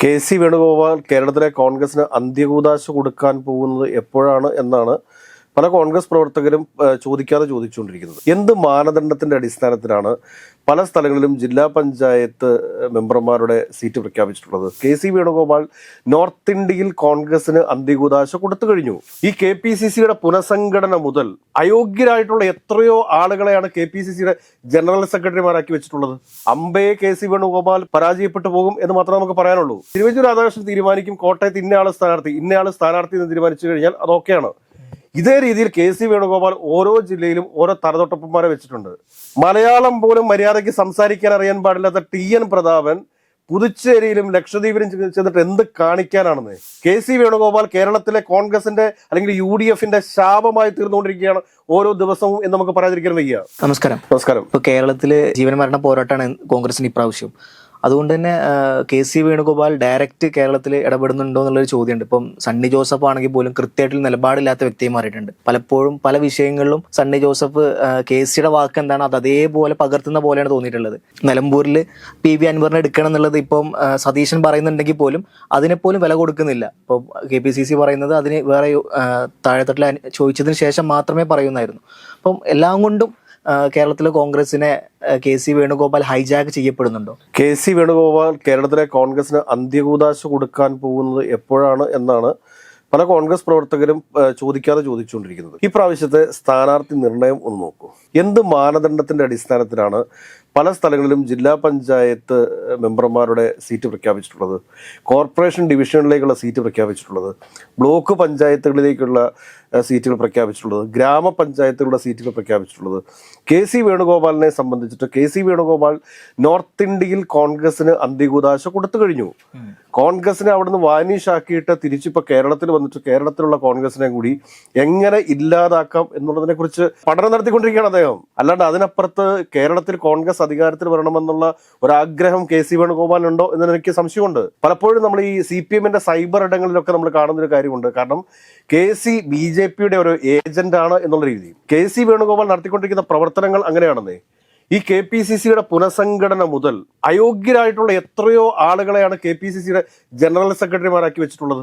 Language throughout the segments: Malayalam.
കെ സി വേണുഗോപാൽ കേരളത്തിലെ കോൺഗ്രസിന് അന്ത്യകൂതാശ കൊടുക്കാൻ പോകുന്നത് എപ്പോഴാണ് എന്നാണ് പല കോൺഗ്രസ് പ്രവർത്തകരും ചോദിക്കാതെ ചോദിച്ചുകൊണ്ടിരിക്കുന്നത്. എന്ത് മാനദണ്ഡത്തിന്റെ അടിസ്ഥാനത്തിലാണ് പല സ്ഥലങ്ങളിലും ജില്ലാ പഞ്ചായത്ത് മെമ്പർമാരുടെ സീറ്റ് പ്രഖ്യാപിച്ചിട്ടുള്ളത്? കെ സി വേണുഗോപാൽ നോർത്ത് ഇന്ത്യയിൽ കോൺഗ്രസിന് അന്തികൂദാശ കൊടുത്തു കഴിഞ്ഞു. ഈ കെ പി സി സിയുടെ പുനഃസംഘടന മുതൽ അയോഗ്യരായിട്ടുള്ള എത്രയോ ആളുകളെയാണ് കെ പി സി സിയുടെ ജനറൽ സെക്രട്ടറിമാരാക്കി വെച്ചിട്ടുള്ളത്? അമ്പയെ കെ സി വേണുഗോപാൽ പരാജയപ്പെട്ടു പോകും എന്ന് മാത്രമേ നമുക്ക് പറയാനുള്ളൂ. തിരുവഞ്ചൂർ രാധാകൃഷ്ണൻ തീരുമാനിക്കും കോട്ടയത്ത് ഇന്നയാൾ സ്ഥാനാർത്ഥി ഇന്നയാൾ സ്ഥാനാർത്ഥി എന്ന് തീരുമാനിച്ചു കഴിഞ്ഞാൽ അതൊക്കെയാണ്. ഇതേ രീതിയിൽ കെ സി വേണുഗോപാൽ ഓരോ ജില്ലയിലും ഓരോ തലതൊട്ടപ്പന്മാരെ വെച്ചിട്ടുണ്ട്. മലയാളം പോലും മര്യാദയ്ക്ക് സംസാരിക്കാൻ അറിയാൻ പാടില്ലാത്ത ടി എൻ പ്രതാപൻ പുതുച്ചേരിയിലും ലക്ഷദ്വീപിലും ചെന്നിട്ട് എന്ത് കാണിക്കാനാണെന്ന്? കെ സി വേണുഗോപാൽ കേരളത്തിലെ കോൺഗ്രസിന്റെ അല്ലെങ്കിൽ യു ഡി എഫിന്റെ ശാപമായി തീർന്നുകൊണ്ടിരിക്കുകയാണ് ഓരോ ദിവസവും എന്ന് നമുക്ക് പറയാതിരിക്കാൻ വയ്യ. നമസ്കാരം. നമസ്കാരം. ഇപ്പൊ കേരളത്തിലെ ജീവൻ മരണ പോരാട്ടമാണ് കോൺഗ്രസിന് ഇപ്രാവശ്യം. അതുകൊണ്ട് തന്നെ കെ സി വേണുഗോപാൽ ഡയറക്റ്റ് കേരളത്തിൽ ഇടപെടുന്നുണ്ടോ എന്നുള്ളൊരു ചോദ്യമുണ്ട്. ഇപ്പം സണ്ണി ജോസഫ് ആണെങ്കിൽ പോലും കൃത്യമായിട്ട് നിലപാടില്ലാത്ത വ്യക്തിയെ മാറിയിട്ടുണ്ട്. പലപ്പോഴും പല വിഷയങ്ങളിലും സണ്ണി ജോസഫ് കെ സിയുടെ വാക്ക് എന്താണ് അത് അതേപോലെ പകർത്തുന്ന പോലെയാണ് തോന്നിയിട്ടുള്ളത്. നിലമ്പൂരിൽ പി വി അൻവറിനെ എടുക്കണം എന്നുള്ളത് ഇപ്പം സതീശൻ പറയുന്നുണ്ടെങ്കിൽ പോലും അതിനെപ്പോലും വില കൊടുക്കുന്നില്ല. ഇപ്പോൾ കെ പി സി സി പറയുന്നത് അതിന് വേറെ താഴെത്തട്ടിൽ ചോദിച്ചതിന് ശേഷം മാത്രമേ പറയുന്നായിരുന്നു. അപ്പം എല്ലാം കൊണ്ടും കേരളത്തിലെ കോൺഗ്രസിനെ കെ സി വേണുഗോപാൽ ഹൈജാക്ക് ചെയ്യപ്പെടുന്നുണ്ടോ? കെ സി വേണുഗോപാൽ കേരളത്തിലെ കോൺഗ്രസിന് അന്ത്യകൂതാശ കൊടുക്കാൻ പോകുന്നത് എപ്പോഴാണ് എന്നാണ് പല കോൺഗ്രസ് പ്രവർത്തകരും ചോദിക്കാതെ ചോദിച്ചുകൊണ്ടിരിക്കുന്നത്. ഈ പ്രാവശ്യത്തെ സ്ഥാനാർത്ഥി നിർണയം ഒന്ന് നോക്കൂ. എന്ത് മാനദണ്ഡത്തിന്റെ അടിസ്ഥാനത്തിലാണ് പല സ്ഥലങ്ങളിലും ജില്ലാ പഞ്ചായത്ത് മെമ്പർമാരുടെ സീറ്റ് പ്രഖ്യാപിച്ചിട്ടുള്ളത്? കോർപ്പറേഷൻ ഡിവിഷനിലേക്കുള്ള സീറ്റ് പ്രഖ്യാപിച്ചിട്ടുള്ളത്? ബ്ലോക്ക് പഞ്ചായത്തുകളിലേക്കുള്ള സീറ്റുകൾ പ്രഖ്യാപിച്ചിട്ടുള്ളത്. ഗ്രാമപഞ്ചായത്തുകളുടെ സീറ്റുകൾ പ്രഖ്യാപിച്ചിട്ടുള്ളത്. കെ സി വേണുഗോപാലിനെ സംബന്ധിച്ചിട്ട് കെ സി വേണുഗോപാൽ നോർത്ത് ഇന്ത്യയിൽ കോൺഗ്രസിന് അന്തികൂദാശ കൊടുത്തു കഴിഞ്ഞു. കോൺഗ്രസിനെ അവിടുന്ന് വാനീഷാക്കിയിട്ട് തിരിച്ചിപ്പോ കേരളത്തിൽ വന്നിട്ട് കേരളത്തിലുള്ള കോൺഗ്രസിനെ കൂടി എങ്ങനെ ഇല്ലാതാക്കാം എന്നുള്ളതിനെ കുറിച്ച് പഠനം നടത്തിക്കൊണ്ടിരിക്കുകയാണ് അദ്ദേഹം. അല്ലാണ്ട് അതിനപ്പുറത്ത് കേരളത്തിൽ കോൺഗ്രസ് അധികാരത്തിൽ വരണമെന്നുള്ള ഒരാഗ്രഹം കെ സി വേണുഗോപാലിനുണ്ടോ എന്ന് എനിക്ക് സംശയമുണ്ട്. പലപ്പോഴും നമ്മൾ ഈ സി പി എമ്മിന്റെ സൈബർ ഇടങ്ങളിലൊക്കെ നമ്മൾ കാണുന്ന ഒരു കാര്യമുണ്ട്. കാരണം കെ സി ബി ജെ പിയുടെ ഒരു ഏജന്റ് ആണ് എന്നുള്ള രീതിയിൽ. കെ സി വേണുഗോപാൽ നടത്തിക്കൊണ്ടിരിക്കുന്ന പ്രവർത്തനങ്ങൾ അങ്ങനെയാണെന്നേ. ഈ കെ പി സി സിയുടെ പുനഃസംഘടന മുതൽ അയോഗ്യരായിട്ടുള്ള എത്രയോ ആളുകളെയാണ് കെ പി സി സിയുടെ ജനറൽ സെക്രട്ടറിമാരാക്കി വെച്ചിട്ടുള്ളത്.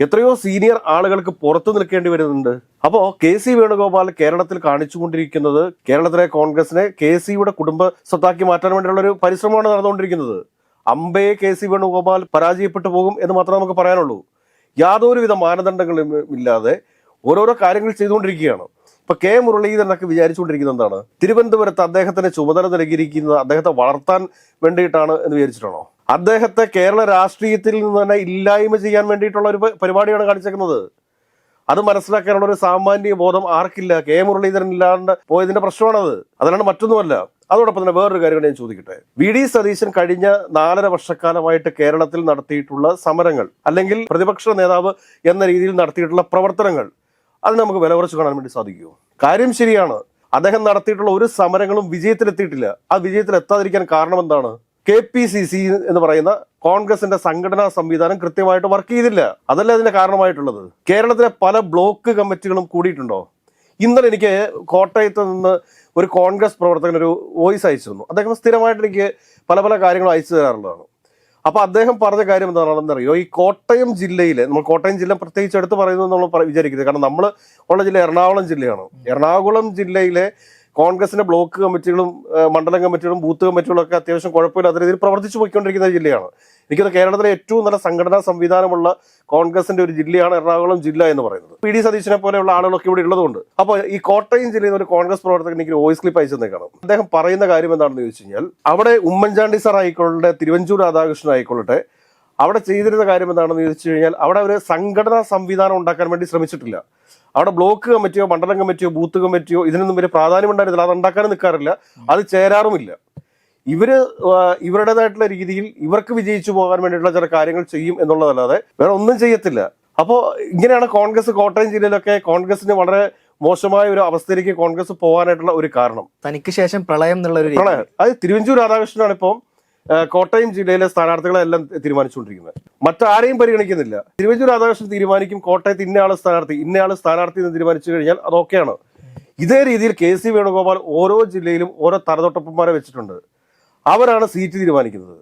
എത്രയോ സീനിയർ ആളുകൾക്ക് പുറത്തു നിൽക്കേണ്ടി വരുന്നുണ്ട്. അപ്പോ കെ സി വേണുഗോപാൽ കേരളത്തിൽ കാണിച്ചുകൊണ്ടിരിക്കുന്നത് കേരളത്തിലെ കോൺഗ്രസിനെ കെ സിയുടെ കുടുംബ സ്വത്താക്കി മാറ്റാൻ വേണ്ടിയുള്ള ഒരു പരിശ്രമമാണ് നടന്നുകൊണ്ടിരിക്കുന്നത്. അമ്പയെ കെ സി വേണുഗോപാൽ പരാജയപ്പെട്ടു പോകും എന്ന് മാത്രമേ നമുക്ക് പറയാനുള്ളൂ. യാതൊരുവിധ മാനദണ്ഡങ്ങളും ഇല്ലാതെ ഓരോരോ കാര്യങ്ങൾ ചെയ്തുകൊണ്ടിരിക്കുകയാണ്. ഇപ്പൊ കെ മുരളീധരനൊക്കെ വിചാരിച്ചുകൊണ്ടിരിക്കുന്നത് എന്താണ്? തിരുവനന്തപുരത്ത് അദ്ദേഹത്തിന് ചുമതല നൽകിയിരിക്കുന്നത് അദ്ദേഹത്തെ വളർത്താൻ വേണ്ടിയിട്ടാണ് എന്ന് വിചാരിച്ചിട്ടാണോ അദ്ദേഹത്തെ കേരള രാഷ്ട്രീയത്തിൽ നിന്ന് തന്നെ ഇല്ലായ്മ ചെയ്യാൻ വേണ്ടിയിട്ടുള്ള ഒരു പരിപാടിയാണ് കാണിച്ചേക്കുന്നത്. അത് മനസ്സിലാക്കാനുള്ള ഒരു സാമാന്യ ബോധം ആർക്കില്ല? കെ മുരളീധരൻ ഇല്ലാണ്ട് പോയതിന്റെ പ്രശ്നമാണത്. അതല്ലാണ്ട് മറ്റൊന്നുമല്ല. അതോടൊപ്പം തന്നെ വേറൊരു കാര്യം ഞാൻ ചോദിക്കട്ടെ. വി ഡി സതീശൻ കഴിഞ്ഞ നാലര വർഷക്കാലമായിട്ട് കേരളത്തിൽ നടത്തിയിട്ടുള്ള സമരങ്ങൾ അല്ലെങ്കിൽ പ്രതിപക്ഷ നേതാവ് എന്ന രീതിയിൽ നടത്തിയിട്ടുള്ള പ്രവർത്തനങ്ങൾ അത് നമുക്ക് വില കുറച്ച് കാണാൻ വേണ്ടി സാധിക്കുമോ? കാര്യം ശരിയാണ്. അദ്ദേഹം നടത്തിയിട്ടുള്ള ഒരു സമരങ്ങളും വിജയത്തിലെത്തിയിട്ടില്ല. ആ വിജയത്തിൽ എത്താതിരിക്കാൻ കാരണം എന്താണ്? കെ പി സി സി എന്ന് പറയുന്ന കോൺഗ്രസിന്റെ സംഘടനാ സംവിധാനം കൃത്യമായിട്ട് വർക്ക് ചെയ്തില്ല. അതല്ല അതിന്റെ കാരണമായിട്ടുള്ളത്? കേരളത്തിലെ പല ബ്ലോക്ക് കമ്മിറ്റികളും കൂടിയിട്ടുണ്ടോ? ഇന്നലെ എനിക്ക് കോട്ടയത്ത് നിന്ന് ഒരു കോൺഗ്രസ് പ്രവർത്തകൻ ഒരു വോയിസ് തന്നു. അദ്ദേഹം സ്ഥിരമായിട്ട് എനിക്ക് പല പല കാര്യങ്ങളും അയച്ചു തരാറുള്ളതാണ്. അപ്പൊ അദ്ദേഹം പറഞ്ഞ കാര്യം എന്താണെന്നറിയോ? ഈ കോട്ടയം ജില്ലയിലെ നമ്മൾ കോട്ടയം ജില്ല പ്രത്യേകിച്ച് എടുത്ത് പറയുന്നത് നമ്മൾ വിചാരിക്കുന്നത്. കാരണം നമ്മൾ ഉള്ള ജില്ല എറണാകുളം ജില്ലയാണ്. എറണാകുളം ജില്ലയിലെ കോൺഗ്രസിന്റെ ബ്ലോക്ക് കമ്മിറ്റികളും മണ്ഡലം കമ്മിറ്റികളും ബൂത്ത് കമ്മിറ്റികളും ഒക്കെ അത്യാവശ്യം കുഴപ്പമില്ലാത്ത രീതിയിൽ പ്രവർത്തിച്ചു പോയിക്കൊണ്ടിരിക്കുന്ന ജില്ലയാണ്. എനിക്കത് കേരളത്തിലെ ഏറ്റവും നല്ല സംഘടനാ സംവിധാനമുള്ള കോൺഗ്രസിന്റെ ഒരു ജില്ലയാണ് എറണാകുളം ജില്ല എന്ന് പറയുന്നത്. പി. ഡി. സതീശനെ പോലെയുള്ള ആളുകളൊക്കെ ഇവിടെ ഉള്ളതുകൊണ്ട്. അപ്പോൾ ഈ കോട്ടയം ജില്ലയിൽ ഒരു കോൺഗ്രസ് പ്രവർത്തകൻ എനിക്ക് വോയിസ് ക്ലിപ്പ് അയച്ചു തന്നേക്കണം. അദ്ദേഹം പറയുന്ന കാര്യം എന്താണെന്ന് ചോദിച്ചു കഴിഞ്ഞാൽ അവിടെ ഉമ്മൻചാണ്ടി സാർ ആയിക്കൊള്ളട്ടെ തിരുവഞ്ചൂർ രാധാകൃഷ്ണൻ ആയിക്കൊള്ളട്ടെ അവിടെ ചെയ്തിരുന്ന കാര്യം എന്താണെന്ന് ചോദിച്ചു കഴിഞ്ഞാൽ അവിടെ ഒരു സംഘടനാ സംവിധാനം ഉണ്ടാക്കാൻ വേണ്ടി ശ്രമിച്ചിട്ടില്ല. അവിടെ ബ്ലോക്ക് കമ്മിറ്റിയോ മണ്ഡലം കമ്മിറ്റിയോ ബൂത്ത് കമ്മിറ്റിയോ ഇതിനൊന്നും വലിയ പ്രാധാന്യം ഉണ്ടായിരുന്നില്ല. അത് ഉണ്ടാക്കാനും നിൽക്കാറില്ല. അത് ചേരാറുമില്ല. ഇവർ ഇവരുടേതായിട്ടുള്ള രീതിയിൽ ഇവർക്ക് വിജയിച്ചു പോകാൻ വേണ്ടിയിട്ടുള്ള ചില കാര്യങ്ങൾ ചെയ്യും എന്നുള്ളതല്ലാതെ വേറെ ഒന്നും ചെയ്യത്തില്ല. അപ്പോൾ ഇങ്ങനെയാണ് കോൺഗ്രസ് കോട്ടയം ജില്ലയിലൊക്കെ കോൺഗ്രസിന് വളരെ മോശമായ ഒരു അവസ്ഥയിലേക്ക് കോൺഗ്രസ് പോകാനായിട്ടുള്ള ഒരു കാരണം. തനിക്ക് ശേഷം പ്രളയം എന്നുള്ള ഒരു പ്രളയം. അത് തിരുവഞ്ചൂർ രാധാകൃഷ്ണനാണ് ഇപ്പം കോട്ടയം ജില്ലയിലെ സ്ഥാനാർത്ഥികളെ എല്ലാം തീരുമാനിച്ചുകൊണ്ടിരിക്കുന്നത്. മറ്റാരെയും പരിഗണിക്കുന്നില്ല. തിരുവഞ്ചൂർ രാധാകൃഷ്ണൻ തീരുമാനിക്കും കോട്ടയത്ത് ഇന്നയാൾ സ്ഥാനാർത്ഥി ഇന്നയാൾ സ്ഥാനാർത്ഥി എന്ന് തീരുമാനിച്ചു കഴിഞ്ഞാൽ അതൊക്കെയാണ് ഇതേ രീതിയിൽ കെ സി വേണുഗോപാൽ ഓരോ ജില്ലയിലും ഓരോ തലതൊട്ടപ്പന്മാരെ വെച്ചിട്ടുണ്ട്. അവരാണ് സീറ്റ് തീരുമാനിക്കുന്നത്.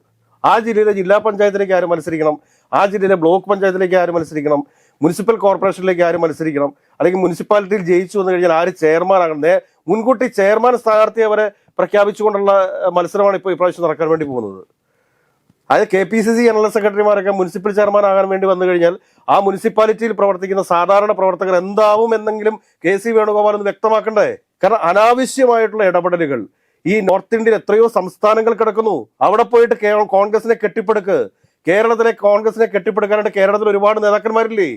ആ ജില്ലയിലെ ജില്ലാ പഞ്ചായത്തിലേക്ക് ആര് മത്സരിക്കണം? ആ ജില്ലയിലെ ബ്ലോക്ക് പഞ്ചായത്തിലേക്ക് ആര് മത്സരിക്കണം? മുനിസിപ്പൽ കോർപ്പറേഷനിലേക്ക് ആര് മത്സരിക്കണം? അല്ലെങ്കിൽ മുനിസിപ്പാലിറ്റിയിൽ ജയിച്ചു വന്നു കഴിഞ്ഞാൽ ആര് ചെയർമാൻ ആകണം മുൻകൂട്ടി ചെയർമാൻ സ്ഥാനാർത്ഥിയെ അവരെ പ്രഖ്യാപിച്ചുകൊണ്ടുള്ള മത്സരമാണ് ഇപ്പോൾ ഇപ്രാവശ്യം നടക്കാൻ വേണ്ടി പോകുന്നത്. അതായത് K P C C general സെക്രട്ടറിമാരൊക്കെ municipal chairman ആകാൻ വേണ്ടി വന്നു കഴിഞ്ഞാൽ ആ മുനിസിപ്പാലിറ്റിയിൽ പ്രവർത്തിക്കുന്ന സാധാരണ പ്രവർത്തകർ എന്താവും എന്നെങ്കിലും കെ സി വേണുഗോപാൽ ഒന്ന് വ്യക്തമാക്കണ്ടേ? കാരണം അനാവശ്യമായിട്ടുള്ള ഇടപെടലുകൾ. ഈ നോർത്ത് ഇന്ത്യയിൽ എത്രയോ സംസ്ഥാനങ്ങൾ കിടക്കുന്നു. അവിടെ പോയിട്ട് കോൺഗ്രസിനെ കെട്ടിപ്പടുക്ക്. കേരളത്തിലെ കോൺഗ്രസിനെ കെട്ടിപ്പടുക്കാനായിട്ട് കേരളത്തിൽ ഒരുപാട് നേതാക്കന്മാരില്ലേ?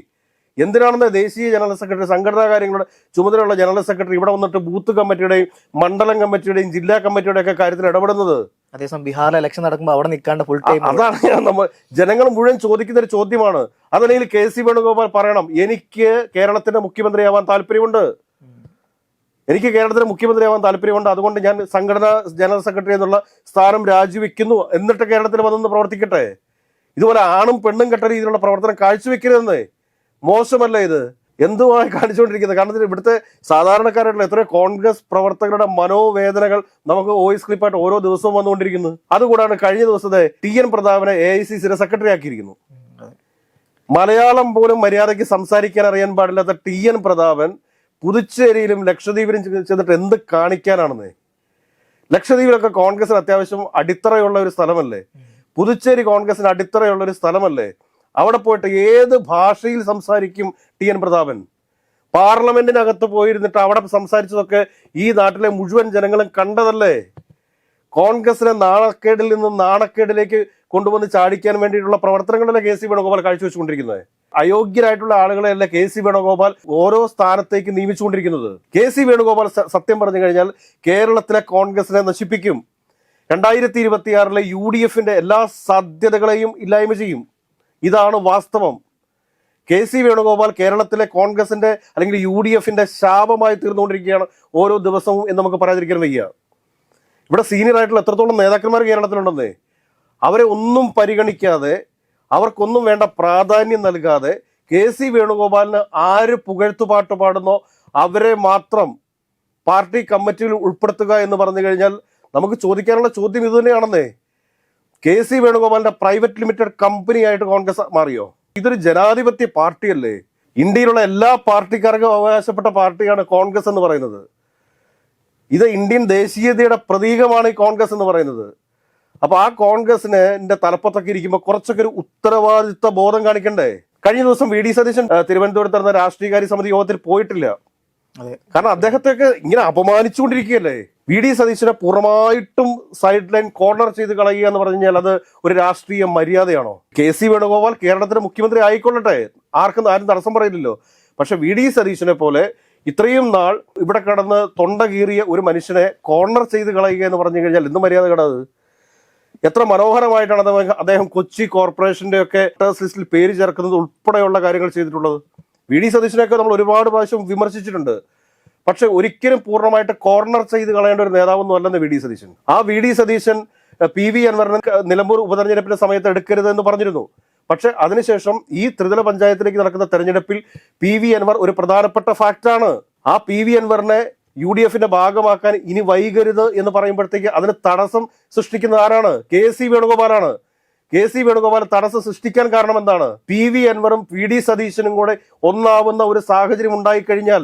എന്തിനാണെന്ന് ദേശീയ ജനറൽ സെക്രട്ടറി സംഘടനാ കാര്യങ്ങളുടെ ചുമതലയുള്ള ജനറൽ സെക്രട്ടറി ഇവിടെ വന്നിട്ട് ബൂത്ത് കമ്മിറ്റിയുടെയും മണ്ഡലം കമ്മിറ്റിയുടെയും ജില്ലാ കമ്മിറ്റിയുടെ ഒക്കെ കാര്യത്തിൽ ഇടപെടുന്നത്? അതേസമയം ബീഹാറിൽ ഇലക്ഷൻ നടക്കുമ്പോൾ അവിടെ നിൽക്കാണ്ട് ഫുൾ ടൈം അതാണ് നമ്മൾ ജനങ്ങൾ മുഴുവൻ ചോദിക്കുന്ന ഒരു ചോദ്യമാണ്. അതല്ലെങ്കിൽ കെ സി വേണുഗോപാൽ പറയണം എനിക്ക് കേരളത്തിന്റെ മുഖ്യമന്ത്രിയാവാൻ താല്പര്യമുണ്ട്. എനിക്ക് കേരളത്തിന്റെ മുഖ്യമന്ത്രിയാവാൻ താല്പര്യമുണ്ട്. അതുകൊണ്ട് ഞാൻ സംഘടനാ ജനറൽ സെക്രട്ടറി എന്നുള്ള സ്ഥാനം രാജിവെക്കുന്നു എന്നിട്ട് കേരളത്തിൽ വന്നൊന്ന് പ്രവർത്തിക്കട്ടെ? ഇതുപോലെ ആണും പെണ്ണും കെട്ട രീതിയിലുള്ള പ്രവർത്തനം കാഴ്ചവെക്കരുതെന്ന്. മോശമല്ല ഇത്. എന്തുമായി കാണിച്ചുകൊണ്ടിരിക്കുന്നത്? കാരണം ഇവിടുത്തെ സാധാരണക്കാരായിട്ടുള്ള എത്ര കോൺഗ്രസ് പ്രവർത്തകരുടെ മനോവേദനകൾ നമുക്ക് വോയിസ് ക്ലിപ്പായിട്ട് ഓരോ ദിവസവും വന്നുകൊണ്ടിരിക്കുന്നു. അതുകൂടാണ് കഴിഞ്ഞ ദിവസത്തെ ടി എൻ പ്രതാപനെ എ ഐ സി സിയുടെ സെക്രട്ടറി ആക്കിയിരിക്കുന്നു. മലയാളം പോലും മര്യാദയ്ക്ക് സംസാരിക്കാൻ അറിയാൻ പാടില്ലാത്ത ടി എൻ പ്രതാപൻ പുതുച്ചേരിയിലും ലക്ഷദ്വീപിലും ചെന്നിട്ട് എന്ത് കാണിക്കാനാണെന്ന്? ലക്ഷദ്വീപിലൊക്കെ കോൺഗ്രസിന് അത്യാവശ്യം അടിത്തറയുള്ള ഒരു സ്ഥലമല്ലേ? പുതുച്ചേരി കോൺഗ്രസിന് അടിത്തറയുള്ള ഒരു സ്ഥലമല്ലേ? അവിടെ പോയിട്ട് ഏത് ഭാഷയിൽ സംസാരിക്കും ടി എൻ പ്രതാപൻ? പാർലമെന്റിനകത്ത് പോയിരുന്നിട്ട് അവിടെ സംസാരിച്ചതൊക്കെ ഈ നാട്ടിലെ മുഴുവൻ ജനങ്ങളും കണ്ടതല്ലേ? കോൺഗ്രസിനെ നാണക്കേടിൽ നിന്ന് നാണക്കേടിലേക്ക് കൊണ്ടുവന്ന് ചാടിക്കാൻ വേണ്ടിയിട്ടുള്ള പ്രവർത്തനങ്ങളല്ലേ കെ സി വേണുഗോപാൽ കാഴ്ചവെച്ചുകൊണ്ടിരിക്കുന്നത്? അയോഗ്യരായിട്ടുള്ള ആളുകളെയല്ല കെ സി വേണുഗോപാൽ ഓരോ സ്ഥാനത്തേക്ക് നിയമിച്ചുകൊണ്ടിരിക്കുന്നത്? കെ സി വേണുഗോപാൽ സത്യം പറഞ്ഞു കഴിഞ്ഞാൽ കേരളത്തിലെ കോൺഗ്രസിനെ നശിപ്പിക്കും. രണ്ടായിരത്തി ഇരുപത്തിയാറിലെ യു ഡി എഫിന്റെ എല്ലാ സാധ്യതകളെയും ഇല്ലായ്മ ചെയ്യും. ഇതാണ് വാസ്തവം. കെ സി വേണുഗോപാൽ കേരളത്തിലെ കോൺഗ്രസിന്റെ അല്ലെങ്കിൽ യു ഡി എഫിന്റെ ശാപമായി തീർന്നുകൊണ്ടിരിക്കുകയാണ് ഓരോ ദിവസവും എന്ന് നമുക്ക് പറയാതിരിക്കാൻ വയ്യ. ഇവിടെ സീനിയർ ആയിട്ടുള്ള എത്രത്തോളം നേതാക്കന്മാർ കേരളത്തിലുണ്ടെന്നേ അവരെ ഒന്നും പരിഗണിക്കാതെ അവർക്കൊന്നും വേണ്ട പ്രാധാന്യം നൽകാതെ കെ സി വേണുഗോപാലിന് ആര് പുകഴ്ത്തുപാട്ട് പാടുന്നോ അവരെ മാത്രം പാർട്ടി കമ്മിറ്റിയിൽ ഉൾപ്പെടുത്തുക എന്ന് പറഞ്ഞു കഴിഞ്ഞാൽ നമുക്ക് ചോദിക്കാനുള്ള ചോദ്യം ഇത് തന്നെയാണെന്നേ. കെ സി വേണുഗോപാലിന്റെ പ്രൈവറ്റ് ലിമിറ്റഡ് കമ്പനി ആയിട്ട് കോൺഗ്രസ് മാറിയോ? ഇതൊരു ജനാധിപത്യ പാർട്ടിയല്ലേ? ഇന്ത്യയിലുള്ള എല്ലാ പാർട്ടിക്കാർക്കും അവകാശപ്പെട്ട പാർട്ടിയാണ് കോൺഗ്രസ് എന്ന് പറയുന്നത്. ഇത് ഇന്ത്യൻ ദേശീയതയുടെ പ്രതീകമാണ് ഈ കോൺഗ്രസ് എന്ന് പറയുന്നത്. അപ്പൊ ആ കോൺഗ്രസിന് എന്റെ തലപ്പത്തൊക്കെ ഇരിക്കുമ്പോൾ കുറച്ചൊക്കെ ഒരു ഉത്തരവാദിത്ത ബോധം കാണിക്കണ്ടേ? കഴിഞ്ഞ ദിവസം വി ഡി സതീശൻ തിരുവനന്തപുരത്ത് നടന്ന രാഷ്ട്രീയകാര്യ സമിതി യോഗത്തിൽ പോയിട്ടില്ല. കാരണം അദ്ദേഹത്തെയൊക്കെ ഇങ്ങനെ അപമാനിച്ചുകൊണ്ടിരിക്കുകയല്ലേ? വി ഡി സതീശനെ പൂർണമായിട്ടും സൈഡ് ലൈൻ കോർണർ ചെയ്ത് കളയുക എന്ന് പറഞ്ഞു കഴിഞ്ഞാൽ അത് ഒരു രാഷ്ട്രീയ മര്യാദയാണോ? കെ സി വേണുഗോപാൽ കേരളത്തിന്റെ മുഖ്യമന്ത്രി ആയിക്കൊള്ളട്ടെ. ആർക്കും ആരും തടസ്സം പറയില്ലല്ലോ. പക്ഷെ വി ഡി സതീശനെ പോലെ ഇത്രയും നാൾ ഇവിടെ കടന്ന് തൊണ്ട കീറിയ ഒരു മനുഷ്യനെ കോർണർ ചെയ്ത് കളയുക എന്ന് പറഞ്ഞു കഴിഞ്ഞാൽ എന്ത് മര്യാദ കടത് എത്ര മനോഹരമായിട്ടാണ് അദ്ദേഹം- കൊച്ചി കോർപ്പറേഷന്റെ ഒക്കെ ലിസ്റ്റിൽ പേര് ചേർക്കുന്നത് ഉൾപ്പെടെയുള്ള കാര്യങ്ങൾ ചെയ്തിട്ടുള്ളത്. വി ഡി സതീശനെയൊക്കെ നമ്മൾ ഒരുപാട് പ്രാവശ്യം വിമർശിച്ചിട്ടുണ്ട്. പക്ഷെ ഒരിക്കലും പൂർണമായിട്ട് കോർണർ ചെയ്ത് കളയേണ്ട ഒരു നേതാവൊന്നും അല്ലെന്ന് വി ഡി സതീശൻ. ആ V D Satheesan P V അൻവറിനെ നിലമ്പൂർ ഉപതെരഞ്ഞെടുപ്പിന്റെ സമയത്ത് എടുക്കരുത് എന്ന് പറഞ്ഞിരുന്നു. പക്ഷെ അതിനുശേഷം ഈ ത്രിതല പഞ്ചായത്തിലേക്ക് നടക്കുന്ന തെരഞ്ഞെടുപ്പിൽ പി വി അൻവർ ഒരു പ്രധാനപ്പെട്ട ഫാക്ടാണ് ആ പി വി അൻവറിനെ യു ഡി എഫിന്റെ ഭാഗമാക്കാൻ ഇനി വൈകരുത് എന്ന് പറയുമ്പോഴത്തേക്ക് അതിന് തടസ്സം സൃഷ്ടിക്കുന്ന ആരാണ്? കെ സി വേണുഗോപാലാണ്. കെ സി വേണുഗോപാൽ തടസ്സം സൃഷ്ടിക്കാൻ കാരണം എന്താണ്? പി വി അൻവറും പി ഡി സതീശനും കൂടെ ഒന്നാവുന്ന ഒരു സാഹചര്യം ഉണ്ടായിക്കഴിഞ്ഞാൽ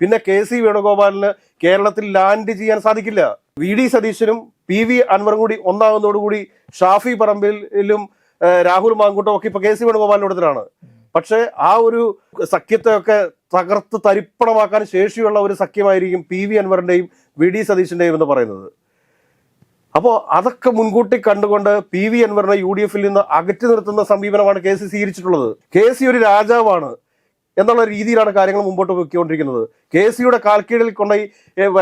പിന്നെ കെ സി വേണുഗോപാലിന് കേരളത്തിൽ ലാൻഡ് ചെയ്യാൻ സാധിക്കില്ല. വി ഡി സതീശനും പി വി അൻവറും കൂടി ഒന്നാകുന്നതോടുകൂടി ഷാഫി പറമ്പിലും രാഹുൽ മാങ്കൂട്ടും ഒക്കെ ഇപ്പൊ കെ സി വേണുഗോപാലിന്റെ കൂട്ടത്തിലാണ് പക്ഷെ ആ ഒരു സഖ്യത്തെ ഒക്കെ തകർത്ത് തരിപ്പണമാക്കാൻ ശേഷിയുള്ള ഒരു സഖ്യമായിരിക്കും പി വി അൻവറിന്റെയും വി ഡി സതീശന്റെയും എന്ന് പറയുന്നത്. അപ്പോൾ അതൊക്കെ മുൻകൂട്ടി കണ്ടുകൊണ്ട് പി വി അൻവറിനെ യു ഡി എഫിൽ നിന്ന് അകറ്റി നിർത്തുന്ന സമീപനമാണ് കെ സി സ്വീകരിച്ചിട്ടുള്ളത്. കെ സി ഒരു രാജാവാണ്. എന്നുള്ള രീതിയിലാണ് കാര്യങ്ങൾ മുമ്പോട്ട് വെക്കൊണ്ടിരിക്കുന്നത്. കെ സിയുടെ കാൽക്കീഴിൽ കൊണ്ടുപോയി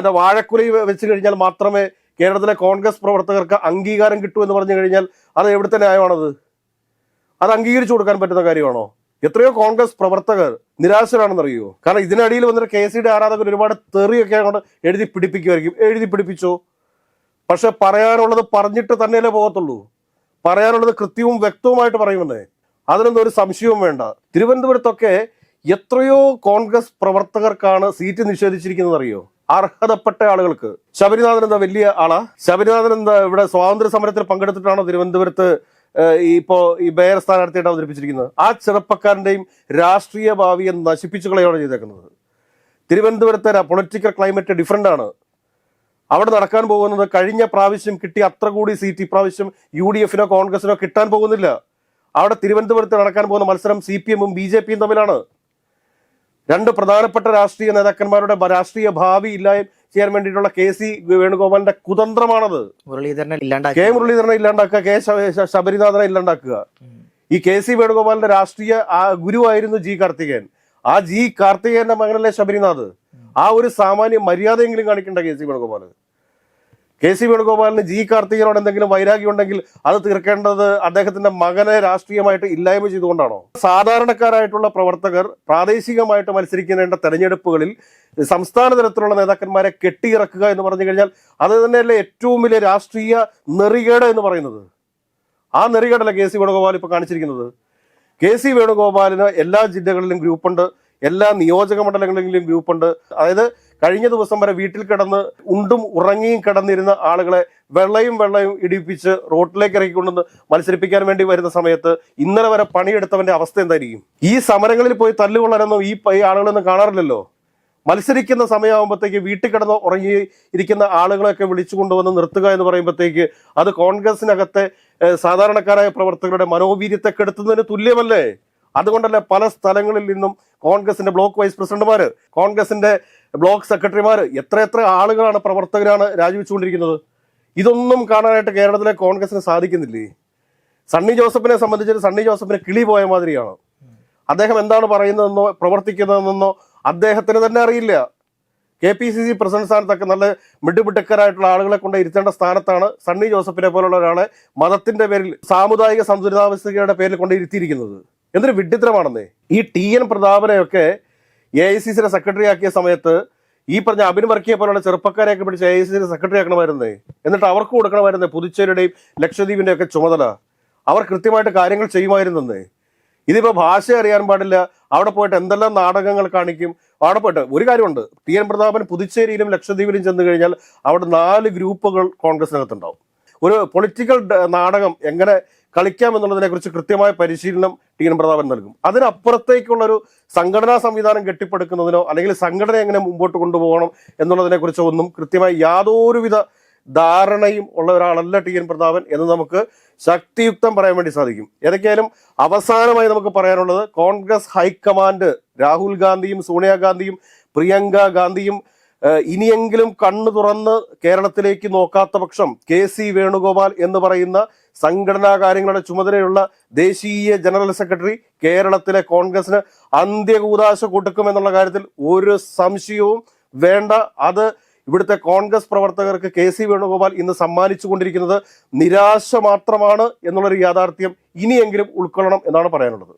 വാഴക്കുലയിൽ വെച്ച് കഴിഞ്ഞാൽ മാത്രമേ കേരളത്തിലെ കോൺഗ്രസ് പ്രവർത്തകർക്ക് അംഗീകാരം കിട്ടൂ എന്ന് പറഞ്ഞു കഴിഞ്ഞാൽ അത് എവിടുത്തെ ന്യായമാണത്? അത് അംഗീകരിച്ചു കൊടുക്കാൻ പറ്റുന്ന കാര്യമാണോ? എത്രയോ കോൺഗ്രസ് പ്രവർത്തകർ നിരാശരാണെന്നറിയോ? കാരണം ഇതിനടിയിൽ വന്നിട്ട് കെ സിയുടെ ആരാധകർ ഒരുപാട് തെറിയൊക്കെ കൊണ്ട് എഴുതി പിടിപ്പിക്കുമായിരിക്കും എഴുതി പിടിപ്പിച്ചോ? പക്ഷെ പറയാനുള്ളത് പറഞ്ഞിട്ട് തന്നെയല്ലേ പോകത്തുള്ളൂ. പറയാനുള്ളത് കൃത്യവും വ്യക്തവുമായിട്ട് പറയുമെന്നേ. അതിനൊന്നും ഒരു സംശയവും വേണ്ട. തിരുവനന്തപുരത്തൊക്കെ എത്രയോ കോൺഗ്രസ് പ്രവർത്തകർക്കാണ് സീറ്റ് നിഷേധിച്ചിരിക്കുന്നത് അറിയോ അർഹതപ്പെട്ട ആളുകൾക്ക്. ശബരിനാഥൻ എന്താ വലിയ ആളാ? ശബരിനാഥൻ എന്താ ഇവിടെ സ്വാതന്ത്ര്യ സമരത്തിൽ പങ്കെടുത്തിട്ടാണോ തിരുവനന്തപുരത്ത് ഇപ്പോ ഈ മേയർ സ്ഥാനാർത്ഥിയായിട്ട് അവതരിപ്പിച്ചിരിക്കുന്നത്? ആ ചെറുപ്പക്കാരന്റെയും രാഷ്ട്രീയ ഭാവിയെ നശിപ്പിച്ചു കളയാണ് ചെയ്തേക്കുന്നത്. തിരുവനന്തപുരത്തെ പൊളിറ്റിക്കൽ ക്ലൈമറ്റ് ഡിഫറെന്റ് ആണ്. അവിടെ നടക്കാൻ പോകുന്നത് കഴിഞ്ഞ പ്രാവശ്യം കിട്ടിയ അത്ര കൂടി സീറ്റ് ഇപ്രാവശ്യം യു ഡി എഫിനോ കോൺഗ്രസിനോ കിട്ടാൻ പോകുന്നില്ല. അവിടെ തിരുവനന്തപുരത്ത് നടക്കാൻ പോകുന്ന മത്സരം സി പി എമ്മും ബി ജെ പിയും തമ്മിലാണ്. രണ്ട് പ്രധാനപ്പെട്ട രാഷ്ട്രീയ നേതാക്കന്മാരുടെ രാഷ്ട്രീയ ഭാവി ഇല്ലായ്മ ചെയ്യാൻ വേണ്ടിയിട്ടുള്ള കെ സി വേണുഗോപാലിന്റെ കുതന്ത്രമാണത്. മുരളീധരനെ കെ മുരളീധരനെ ഇല്ലാണ്ടാക്കുക കെ ശബരിനാഥനെ ഇല്ലാണ്ടാക്കുക. ഈ കെ സി വേണുഗോപാലിന്റെ രാഷ്ട്രീയ ആ ഗുരുവായിരുന്നു ജി കാർത്തികേയൻ. ആ ജി കാർത്തികേയന്റെ മകനല്ലേ ശബരിനാഥ്. ആ ഒരു സാമാന്യ മര്യാദയെങ്കിലും കാണിക്കേണ്ട K C Venugopal K C വേണുഗോപാലിന് G കാർത്തികനോട് എന്തെങ്കിലും വൈരാഗ്യം ഉണ്ടെങ്കിൽ അത് തീർക്കേണ്ടത് അദ്ദേഹത്തിന്റെ മകനെ രാഷ്ട്രീയമായിട്ട് ഇല്ലായ്മ ചെയ്തുകൊണ്ടാണോ? സാധാരണക്കാരായിട്ടുള്ള പ്രവർത്തകർ പ്രാദേശികമായിട്ട് മത്സരിക്കേണ്ട തെരഞ്ഞെടുപ്പുകളിൽ സംസ്ഥാന തലത്തിലുള്ള നേതാക്കന്മാരെ കെട്ടിയിറക്കുക എന്ന് പറഞ്ഞു കഴിഞ്ഞാൽ അത് തന്നെയല്ലേ ഏറ്റവും വലിയ രാഷ്ട്രീയ നെറികേട് എന്ന് പറയുന്നത്. ആ നെറികേടല്ല കെ സി വേണുഗോപാൽ ഇപ്പൊ കാണിച്ചിരിക്കുന്നത്. കെ സി വേണുഗോപാലിന് എല്ലാ ജില്ലകളിലും ഗ്രൂപ്പുണ്ട് എല്ലാ നിയോജക മണ്ഡലങ്ങളിലും ഗ്രൂപ്പുണ്ട്. അതായത് കഴിഞ്ഞ ദിവസം വരെ വീട്ടിൽ കിടന്ന് ഉണ്ടും ഉറങ്ങിയും കിടന്നിരുന്ന ആളുകളെ വെള്ളയും വെള്ളയും ഇടിപ്പിച്ച് റോട്ടിലേക്ക് ഇറക്കിക്കൊണ്ടെന്ന് മത്സരിപ്പിക്കാൻ വേണ്ടി വരുന്ന സമയത്ത് ഇന്നലെ വരെ പണിയെടുത്തവന്റെ അവസ്ഥ എന്തായിരിക്കും? ഈ സമരങ്ങളിൽ പോയി തല്ലുകൊള്ളാനൊന്നും ഈ ആളുകളൊന്നും കാണാറില്ലല്ലോ? മത്സരിക്കുന്ന സമയമാകുമ്പോഴത്തേക്ക് വീട്ടിൽ കിടന്ന് ഉറങ്ങി ഇരിക്കുന്ന ആളുകളെയൊക്കെ വിളിച്ചു കൊണ്ടുവന്ന് നിർത്തുക എന്ന് പറയുമ്പോഴത്തേക്ക് അത് കോൺഗ്രസിനകത്തെ സാധാരണക്കാരായ പ്രവർത്തകരുടെ മനോവീര്യത്തെ കെടുത്തുന്നതിന് തുല്യമല്ലേ? അതുകൊണ്ടല്ലേ പല സ്ഥലങ്ങളിൽ നിന്നും കോൺഗ്രസിന്റെ ബ്ലോക്ക് വൈസ് പ്രസിഡന്റുമാർ കോൺഗ്രസിന്റെ ബ്ലോക്ക് സെക്രട്ടറിമാർ എത്ര എത്ര ആളുകളാണ് പ്രവർത്തകരാണ് രാജിവെച്ചുകൊണ്ടിരിക്കുന്നത്? ഇതൊന്നും കാണാനായിട്ട് കേരളത്തിലെ കോൺഗ്രസിന് സാധിക്കുന്നില്ലേ? സണ്ണി ജോസഫിനെ സംബന്ധിച്ച് സണ്ണി ജോസഫിന് കിളി പോയ മാതിരിയാണ്. അദ്ദേഹം എന്താണ് പറയുന്നതെന്നോ പ്രവർത്തിക്കുന്നതെന്നോ അദ്ദേഹത്തിന് തന്നെ അറിയില്ല. K P C C president സ്ഥാനത്തൊക്കെ നല്ല മിടുപിടുക്കരായിട്ടുള്ള ആളുകളെ കൊണ്ട് ഇരുത്തേണ്ട സ്ഥാനത്താണ് സണ്ണി ജോസഫിനെ പോലുള്ള ഒരാളെ മതത്തിന്റെ പേരിൽ സാമുദായിക സന്തുലിതാവസ്ഥയുടെ പേരിൽ കൊണ്ട് ഇരുത്തിയിരിക്കുന്നത്. എന്തൊരു വിഡിത്രമാണെന്നേ ഈ ടി എൻ പ്രതാപനെയൊക്കെ എ ഐ സി സിയുടെ സെക്രട്ടറി ആക്കിയ സമയത്ത് ഈ പറഞ്ഞ അബിൻ വർക്കിയെ പോലുള്ള ചെറുപ്പക്കാരെയൊക്കെ പിടിച്ച് എ ഐ സി സിയുടെ സെക്രട്ടറി ആക്കണമായിരുന്നേ. എന്നിട്ട് അവർക്ക് കൊടുക്കണമായിരുന്നേ പുതുച്ചേരിയുടെയും ലക്ഷദ്വീപിന്റെ ഒക്കെ ചുമതല. അവർ കൃത്യമായിട്ട് കാര്യങ്ങൾ ചെയ്യുമായിരുന്നേ ഇതിപ്പോ ഭാഷ അറിയാൻ പാടില്ല. അവിടെ പോയിട്ട് എന്തെല്ലാം നാടകങ്ങൾ കാണിക്കും? അവിടെ പോയിട്ട് ഒരു കാര്യമുണ്ട്. ടി എൻ പ്രതാപൻ പുതുച്ചേരിയിലും ലക്ഷദ്വീപിലും ചെന്ന് കഴിഞ്ഞാൽ അവിടെ നാല് ഗ്രൂപ്പുകൾ കോൺഗ്രസിനകത്തുണ്ടാവും. ഒരു പൊളിറ്റിക്കൽ നാടകം എങ്ങനെ കളിക്കാം എന്നുള്ളതിനെ കുറിച്ച് കൃത്യമായ പരിശീലനം ടി എൻ പ്രതാപൻ നൽകും. അതിനപ്പുറത്തേക്കുള്ള ഒരു സംഘടനാ സംവിധാനം കെട്ടിപ്പടുക്കുന്നതിനോ അല്ലെങ്കിൽ സംഘടന എങ്ങനെ മുമ്പോട്ട് കൊണ്ടുപോകണം എന്നുള്ളതിനെ കുറിച്ചോ ഒന്നും കൃത്യമായി യാതൊരുവിധ ധാരണയും ഉള്ള ഒരാളല്ല ടി എൻ പ്രതാപൻ എന്ന് നമുക്ക് ശക്തിയുക്തം പറയാൻ വേണ്ടി സാധിക്കും. ഏതൊക്കെയായാലും അവസാനമായി നമുക്ക് പറയാനുള്ളത് കോൺഗ്രസ് ഹൈക്കമാൻഡ് രാഹുൽ ഗാന്ധിയും സോണിയാഗാന്ധിയും പ്രിയങ്ക ഗാന്ധിയും ഇനിയെങ്കിലും കണ്ണു തുറന്ന് കേരളത്തിലേക്ക് നോക്കാത്ത പക്ഷം കെ സി വേണുഗോപാൽ എന്ന് പറയുന്ന സംഘടനാ കാര്യങ്ങളുടെ ചുമതലയുള്ള ദേശീയ ജനറൽ സെക്രട്ടറി കേരളത്തിലെ കോൺഗ്രസിന് അന്ത്യകൂതാശ കൊടുക്കുമെന്നുള്ള കാര്യത്തിൽ ഒരു സംശയവും വേണ്ട. അത് ഇവിടുത്തെ കോൺഗ്രസ് പ്രവർത്തകർക്ക് കെ സി വേണുഗോപാൽ ഇന്ന് സമ്മാനിച്ചു കൊണ്ടിരിക്കുന്നത് നിരാശ മാത്രമാണ് എന്നുള്ളൊരു യാഥാർത്ഥ്യം ഇനിയെങ്കിലും ഉൾക്കൊള്ളണം എന്നാണ് പറയാനുള്ളത്.